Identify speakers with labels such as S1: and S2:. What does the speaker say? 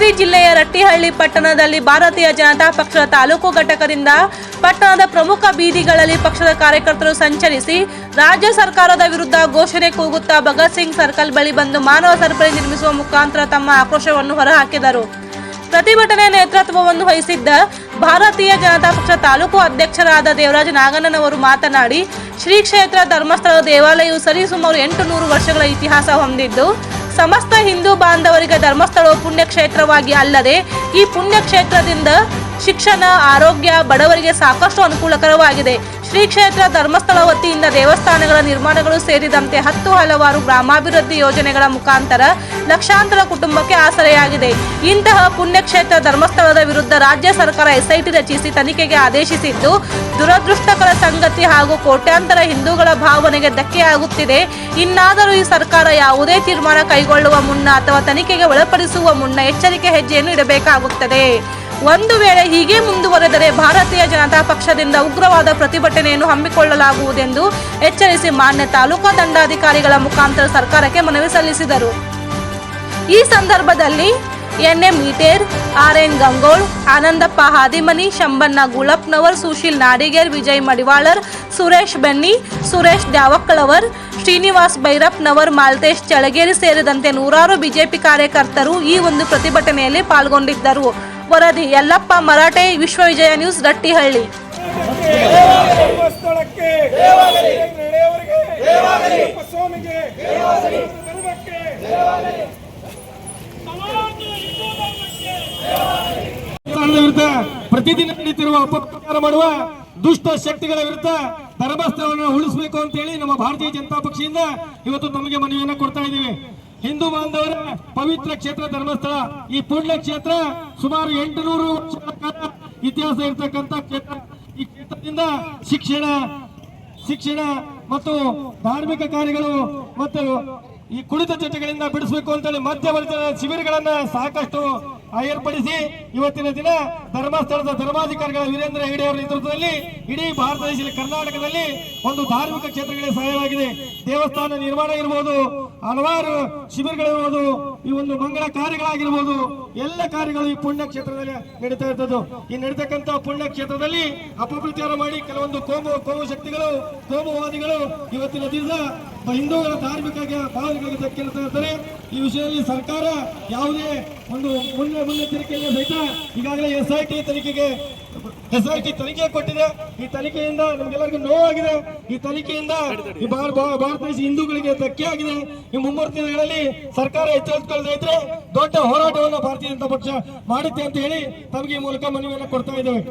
S1: ಹಾವೇರಿ ಜಿಲ್ಲೆಯ ರಟ್ಟಿಹಳ್ಳಿ ಪಟ್ಟಣದಲ್ಲಿ ಭಾರತೀಯ ಜನತಾ ಪಕ್ಷದ ತಾಲೂಕು ಘಟಕದಿಂದ ಪಟ್ಟಣದ ಪ್ರಮುಖ ಬೀದಿಗಳಲ್ಲಿ ಪಕ್ಷದ ಕಾರ್ಯಕರ್ತರು ಸಂಚರಿಸಿ ರಾಜ್ಯ ಸರ್ಕಾರದ ವಿರುದ್ಧ ಘೋಷಣೆ ಕೂಗುತ್ತಾ ಭಗತ್ ಸಿಂಗ್ ಸರ್ಕಲ್ ಬಳಿ ಬಂದು ಮಾನವ ಸರಪಳಿ ನಿರ್ಮಿಸುವ ಮುಖಾಂತರ ತಮ್ಮ ಆಕ್ರೋಶವನ್ನು ಹೊರಹಾಕಿದರು. ಪ್ರತಿಭಟನೆ ನೇತೃತ್ವವನ್ನು ವಹಿಸಿದ್ದ ಭಾರತೀಯ ಜನತಾ ಪಕ್ಷ ತಾಲೂಕು ಅಧ್ಯಕ್ಷರಾದ ದೇವರಾಜ ನಾಗಣ್ಣನವರು ಮಾತನಾಡಿ, ಶ್ರೀ ಕ್ಷೇತ್ರ ಧರ್ಮಸ್ಥಳ ದೇವಾಲಯವು ಸರಿಸುಮಾರು ಎಂಟು ನೂರು ವರ್ಷಗಳ ಇತಿಹಾಸ ಹೊಂದಿದ್ದು ಸಮಸ್ತ ಹಿಂದೂ ಬಾಂಧವರಿಗೆ ಧರ್ಮಸ್ಥಳವು ಪುಣ್ಯಕ್ಷೇತ್ರವಾಗಿ ಅಲ್ಲದೆ ಈ ಪುಣ್ಯಕ್ಷೇತ್ರದಿಂದ ಶಿಕ್ಷಣ, ಆರೋಗ್ಯ ಬಡವರಿಗೆ ಸಾಕಷ್ಟು ಅನುಕೂಲಕರವಾಗಿದೆ. ಶ್ರೀ ಕ್ಷೇತ್ರ ಧರ್ಮಸ್ಥಳ ವತಿಯಿಂದ ದೇವಸ್ಥಾನಗಳ ನಿರ್ಮಾಣಗಳು ಸೇರಿದಂತೆ ಹತ್ತು ಹಲವಾರು ಗ್ರಾಮಾಭಿವೃದ್ಧಿ ಯೋಜನೆಗಳ ಮುಖಾಂತರ ಲಕ್ಷಾಂತರ ಕುಟುಂಬಕ್ಕೆ ಆಸರೆಯಾಗಿದೆ. ಇಂತಹ ಪುಣ್ಯಕ್ಷೇತ್ರ ಧರ್ಮಸ್ಥಳದ ವಿರುದ್ಧ ರಾಜ್ಯ ಸರ್ಕಾರ ಎಸ್ಐಟಿ ರಚಿಸಿ ತನಿಖೆಗೆ ಆದೇಶಿಸಿದ್ದು, ದುರದೃಷ್ಟಕರ ಸಂಗತಿ ಹಾಗೂ ಕೋಟ್ಯಾಂತರ ಹಿಂದೂಗಳ ಭಾವನೆಗೆ ಧಕ್ಕೆಯಾಗುತ್ತಿದೆ. ಇನ್ನಾದರೂ ಈ ಸರ್ಕಾರ ಯಾವುದೇ ತೀರ್ಮಾನ ಕೈಗೊಳ್ಳುವ ಮುನ್ನ ಅಥವಾ ತನಿಖೆಗೆ ಒಳಪಡಿಸುವ ಮುನ್ನ ಎಚ್ಚರಿಕೆ ಹೆಜ್ಜೆಯನ್ನು ಇಡಬೇಕಾಗುತ್ತದೆ. ಒಂದು ವೇಳೆ ಹೀಗೆ ಮುಂದುವರೆದರೆ ಭಾರತೀಯ ಜನತಾ ಪಕ್ಷದಿಂದ ಉಗ್ರವಾದ ಪ್ರತಿಭಟನೆಯನ್ನು ಹಮ್ಮಿಕೊಳ್ಳಲಾಗುವುದೆಂದು ಎಚ್ಚರಿಸಿ ಮಾನ್ಯ ತಾಲೂಕಾ ದಂಡಾಧಿಕಾರಿಗಳ ಮುಖಾಂತರ ಸರ್ಕಾರಕ್ಕೆ ಮನವಿ ಸಲ್ಲಿಸಿದರು. ಈ ಸಂದರ್ಭದಲ್ಲಿ NM ಈಟೇರ್ R N Gangol, Anandappa Hadimani, Shambanna Gulapnavar Sushil Nadiger, Vijay Madivalar, Suresh Benni, Suresh Dyavakkalavar, Srinivas Bhairapnavar Maltesh Chalageri ಸೇರಿದಂತೆ ನೂರಾರು ಬಿಜೆಪಿ ಕಾರ್ಯಕರ್ತರು ಈ ಒಂದು ಪ್ರತಿಭಟನೆಯಲ್ಲಿ ಪಾಲ್ಗೊಂಡಿದ್ದರು. ವರದಿ ಯಲ್ಲಪ್ಪ ಮರಾಠೆ ವಿಶ್ವವಿಜಯ ನ್ಯೂಸ್
S2: ಗಟ್ಟಿಹಳ್ಳಿ ಪ್ರತಿದಿನ ನಡೀತಿರುವ ಅಪಪ್ರಚಾರ ಮಾಡುವ ದುಷ್ಟ ಶಕ್ತಿಗಳ ವಿರುದ್ಧ ಧರ್ಮಸ್ಥಳವನ್ನು ಉಳಿಸಬೇಕು ಅಂತ ಹೇಳಿ ನಮ್ಮ ಭಾರತೀಯ ಜನತಾ ಪಕ್ಷದಿಂದ ಇವತ್ತು ತಮಗೆ ಮನವಿಯನ್ನು ಕೊಡ್ತಾ ಇದ್ದೀವಿ. ಹಿಂದೂ ಬಾಂಧವರ ಪವಿತ್ರ ಕ್ಷೇತ್ರ, ಧರ್ಮಸ್ಥಳ. ಈ ಪುಣ್ಯ ಕ್ಷೇತ್ರ ಸುಮಾರು ಎಂಟುನೂರು ವರ್ಷಗಳ ಕಾಲ ಇತಿಹಾಸ ಇರತಕ್ಕಂತ ಕ್ಷೇತ್ರ. ಈ ಕ್ಷೇತ್ರದಿಂದ ಶಿಕ್ಷಣ ಶಿಕ್ಷಣ ಮತ್ತು ಧಾರ್ಮಿಕ ಕಾರ್ಯಗಳು ಮತ್ತು ಈ ಕುಳಿತ ಚಟಗಳಿಂದ ಬಿಡಿಸಬೇಕು ಅಂತೇಳಿ ಮಧ್ಯವರ್ತಿ ಶಿಬಿರಗಳನ್ನ ಸಾಕಷ್ಟು ಏರ್ಪಡಿಸಿ ಇವತ್ತಿನ ದಿನ ಧರ್ಮಸ್ಥಳದ ಧರ್ಮಾಧಿಕಾರಿಗಳ ವೀರೇಂದ್ರ ಹೆಗಡೆ ಅವರ ನೇತೃತ್ವದಲ್ಲಿ ಇಡೀ ಭಾರತ ದೇಶದಲ್ಲಿ ಕರ್ನಾಟಕದಲ್ಲಿ ಒಂದು ಧಾರ್ಮಿಕ ಕ್ಷೇತ್ರಗಳಿಗೆ ಸಹಾಯವಾಗಿದೆ. ದೇವಸ್ಥಾನ ನಿರ್ಮಾಣ ಇರಬಹುದು ಹಲವಾರು ಶಿಬಿರಗಳಿರ್ಬೋದು ಈ ಒಂದು ಮಂಗಳ ಕಾರ್ಯಗಳಾಗಿರ್ಬೋದು, ಎಲ್ಲ ಕಾರ್ಯಗಳು ಈ ಪುಣ್ಯ ಕ್ಷೇತ್ರದಲ್ಲಿ ನಡೀತಾ ಇರ್ತದ್ದು. ಈ ನಡೀತಕ್ಕಂತ ಪುಣ್ಯ ಕ್ಷೇತ್ರದಲ್ಲಿ ಅಪಪ್ರಚಾರ ಮಾಡಿ ಕೆಲವೊಂದು ಕೋಮು ಕೋಮು ಶಕ್ತಿಗಳು, ಕೋಮುವಾದಿಗಳು ಇವತ್ತಿನ ದಿವಸ ಹಿಂದೂಗಳ ಧಾರ್ಮಿಕ ಭಾವನೆಗಳಿಗೆ ಇರ್ತಾರೆ. ಈ ವಿಷಯದಲ್ಲಿ ಸರ್ಕಾರ ಯಾವುದೇ ಒಂದು ಮುನ್ನೆ ಮುನ್ನೆಚ್ಚರಿಕೆಯಿಂದ ಸಹಿತ ಈಗಾಗಲೇ ಎಸ್ ಐ ಟಿ ತನಿಖೆಗೆ ಎಸ್ ಐ ಟಿ ತನಿಖೆ ಕೊಟ್ಟಿದೆ. ಈ ತನಿಖೆಯಿಂದ ನಮ್ಗೆಲ್ಲರಿಗೂ ನೋವಾಗಿದೆ. ಈ ತನಿಖೆಯಿಂದ ಈ ಭಾರತ ದೇಶ ಹಿಂದೂಗಳಿಗೆ ಧಕ್ಕೆ ಆಗಿದೆ. ಈ ಮುಂಬರು ದಿನಗಳಲ್ಲಿ ಸರ್ಕಾರ ಎಚ್ಚರಿಸಿಕೊಳ್ಳದೆ ಇದ್ರೆ ದೊಡ್ಡ ಹೋರಾಟವನ್ನು ಭಾರತೀಯ ಜನತಾ ಪಕ್ಷ ಮಾಡುತ್ತೆ ಅಂತ ಹೇಳಿ ತಮಗೆ ಈ ಮೂಲಕ ಮನವಿಯನ್ನು ಕೊಡ್ತಾ ಇದ್ದೇವೆ.